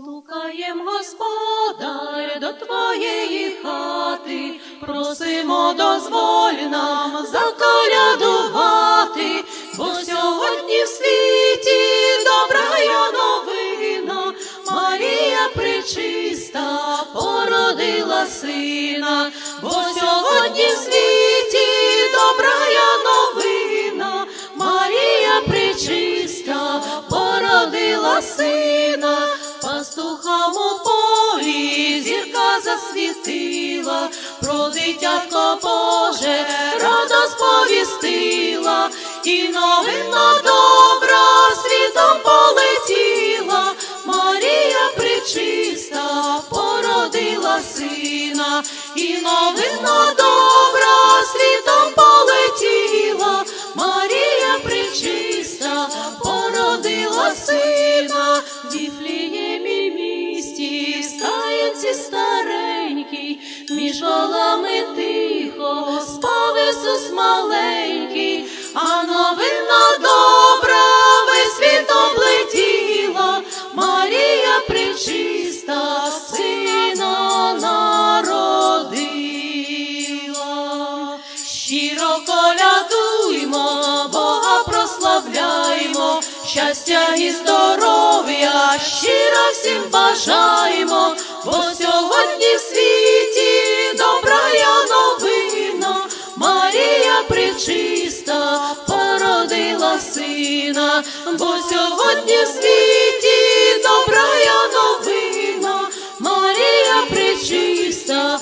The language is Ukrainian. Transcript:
Віфлієм, Господар, до твоєї хати, просимо, дозволь нам заколядувати, бо сьогодні в світі добрая новина, Марія пречиста породила сина, бо сьогодні в світі добрая новина, Марія пречиста породила сина, засвітила, про дитятко Боже рада сповістила, і новина добра світом полетіла, Марія пречиста породила сина, і новина добра світом полетіла, Марія пречиста породила сина, волами тихо спав Ісус маленький, а новина добра весь світ облетіла, Марія пречиста сина народила. Щиро колядуймо, Бога прославляймо, щастя і здоров'я, щиро всім бажаємо, Христа породила сина, бо сьогодні в світі добра я новина, Марія причиста.